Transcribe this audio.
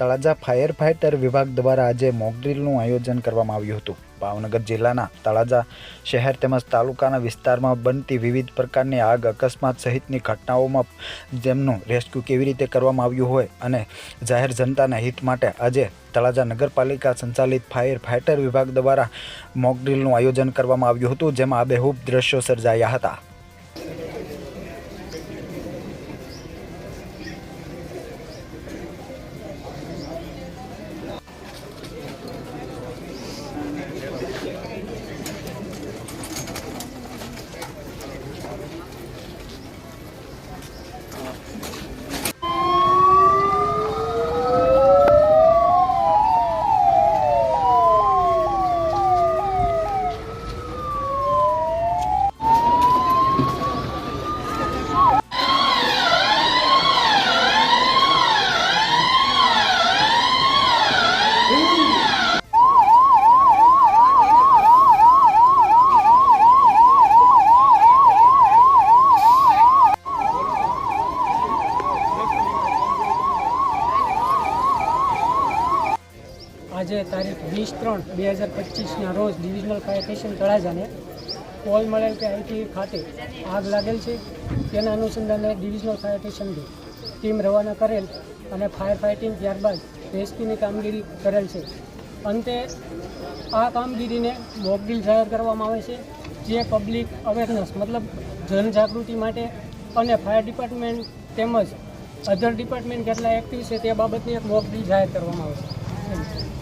Talaja fire fighter વિભાગ દ્વારા આજે મોકડ્રીલનું આયોજન કરવામાં આવ્યું હતું. ભાવનગર જિલ્લાના તળાજા શહેર તેમજ તાલુકાના વિસ્તારમાં બનતી વિવિધ પ્રકારની આગ અકસ્માત સહિતની ઘટનાઓમાં જેમનું રેસ્ક્યુ કેવી રીતે કરવામાં આવ્યું હોય અને જાહેર જનતાના હિત માટે આજે તળાજા નગરપાલિકા સંચાલિત ફાયર ફાઇટર વિભાગ દ્વારા મોકડ્રીલનું આયોજન કરવામાં આવ્યું હતું, જેમાં આબેહૂબ દ્રશ્યો સર્જાયા હતા. આજે તારીખ વીસ ત્રણ બે હજાર પચીસના રોજ ડિવિઝનલ ફાયર સ્ટેશન તળાજાને કોલ મળેલ કે આઈટી ખાતે આગ લાગેલ છે. તેના અનુસંધાને ડિવિઝનલ ફાયર સ્ટેશનથી ટીમ રવાના કરેલ અને ફાયર ફાઇટિંગ ત્યારબાદ રેસ્ક્યુની કામગીરી કરેલ છે. અંતે આ કામગીરીને મોકડીલ જાહેર કરવામાં આવે છે, જે પબ્લિક અવેરનેસ મતલબ જનજાગૃતિ માટે અને ફાયર ડિપાર્ટમેન્ટ તેમજ અધર ડિપાર્ટમેન્ટ કેટલા એક્ટિવ છે તે બાબતની એક મોકડીલ જાહેર કરવામાં આવે છે.